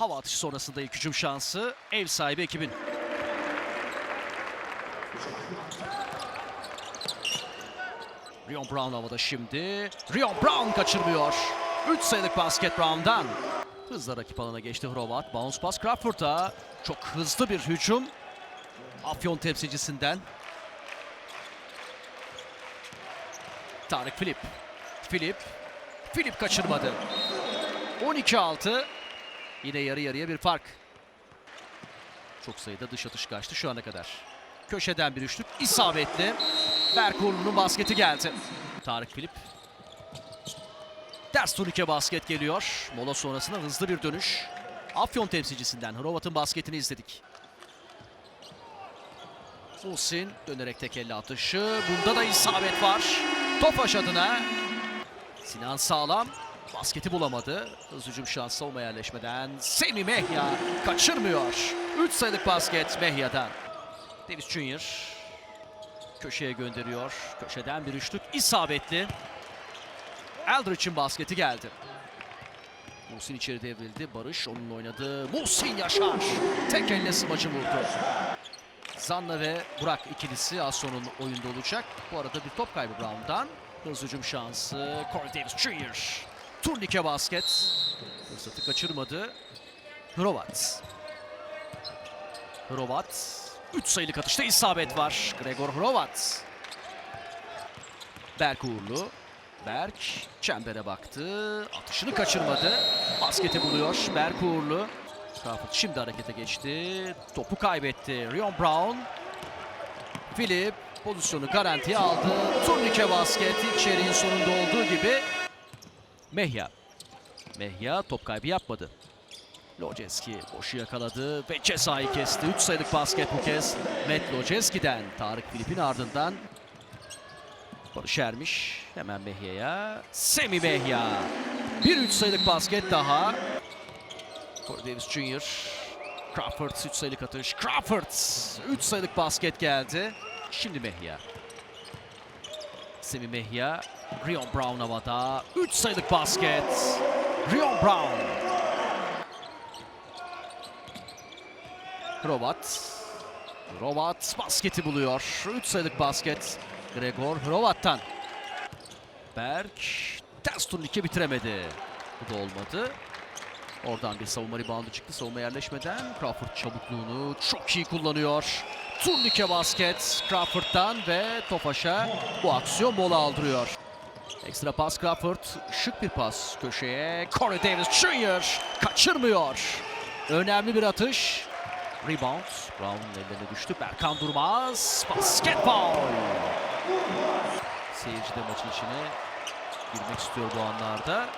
Hava atışı sonrasında ilk hücum şansı ev sahibi ekibin. Rion Brown havada şimdi. Rion Brown kaçırmıyor. 3 sayılık basket Brown'dan. Hızla rakip alana geçti Hrovat. Bounce pass Crawford'a. Çok hızlı bir hücum. Afyon temsilcisinden. Tarık Filip. Filip. Filip kaçırmadı. 12-6. Yine yarı yarıya bir fark. Çok sayıda dış atış kaçtı şu ana kadar. Köşeden bir üçlük isabetli. Berkurlu'nun basketi geldi. Tarık Filip. Ters turnike basket geliyor. Mola sonrasında hızlı bir dönüş. Afyon temsilcisinden Hrovat'ın basketini izledik. Muhsin dönerek tek elle atışı. Bunda da isabet var. Tofaş adına. Sinan Sağlam basketi bulamadı. Hız hücum şansı savunma yerleşmeden. Semi Mehya kaçırmıyor. 3 sayılık basket Mehya'dan. Davis Junior köşeye gönderiyor. Köşeden bir üçlük isabetli. Eldridge'in basketi geldi. Muhsin içeri devrildi. Barış onunla oynadı. Muhsin Yaşar tek elle smacı vurdu. Zanla ve Burak ikilisi az sonra oyunda olacak. Bu arada bir top kaybı Brown'dan. Hız hücum şansı. Corey Davis Jr. Turnike basket. Fırsatı kaçırmadı. Hrovat. Hrovat. 3 sayılık atışta isabet var. Gregor Hrovat. Berk Uğurlu. Berk çembere baktı. Atışını kaçırmadı. Basketi buluyor Berk Uğurlu. Crawford şimdi harekete geçti. Topu kaybetti. Rion Brown. Philip pozisyonu garantiye aldı. Turnike basket ilk çeyreğin sonunda olduğu gibi. Mehya. Mehya top kaybı yapmadı. Loceski boşu yakaladı ve cezayı kesti. 3 sayılık basket bu kez. Matt Loceski'den Tarık Filip'in ardından Barış Ermiş hemen Mehya'ya. Semi Mehya. Bir 3 sayılık basket daha. Corey Davis Jr. Crawford 3 sayılık atış. Crawford 3 sayılık basket geldi. Şimdi Mehya. Semi Mehya. Rion Brown havada. 3 sayılık basket. Rion Brown. Hrovat. Hrovat basketi buluyor. 3 sayılık basket. Gregor Hrovat'tan. Berk ters turnike bitiremedi. Bu da olmadı. Oradan bir savunma reboundu çıktı. Savunma yerleşmeden Crawford çabukluğunu çok iyi kullanıyor. Turnike basket Crawford'dan ve Tofaş'a bu aksiyon mola aldırıyor. Ekstra pas Crawford. Şık bir pas köşeye. Corey Davis Jr. kaçırmıyor. Önemli bir atış. Rebound. Brown'un ellerine düştü. Berkan Durmaz. Basket foul. Seyirci de maçın içine girmek istiyor bu anlarda.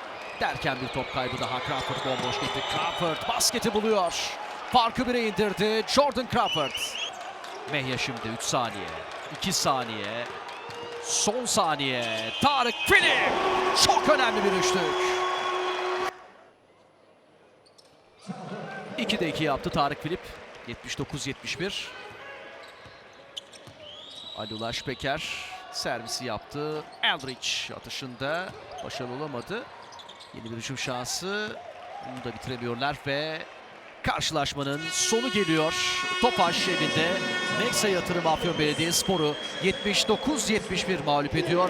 Derken bir top kaybı daha Crawford bomboş gitti. Crawford basketi buluyor. Farkı bire indirdi Jordan Crawford. Mehya şimdi 3 saniye. 2 saniye. Son saniye. Tarık Filip. Çok önemli bir üçlük. 2'de 2 yaptı Tarık Filip. 79-71. Ali Ulaş Peker servisi yaptı. Eldridge atışında başarılı olamadı. Yeni bir hücum şansı. Bunu da bitiremiyorlar ve karşılaşmanın sonu geliyor. Topaş evinde Nexa Yatırım Afyon Belediyespor'u 79-71 mağlup ediyor.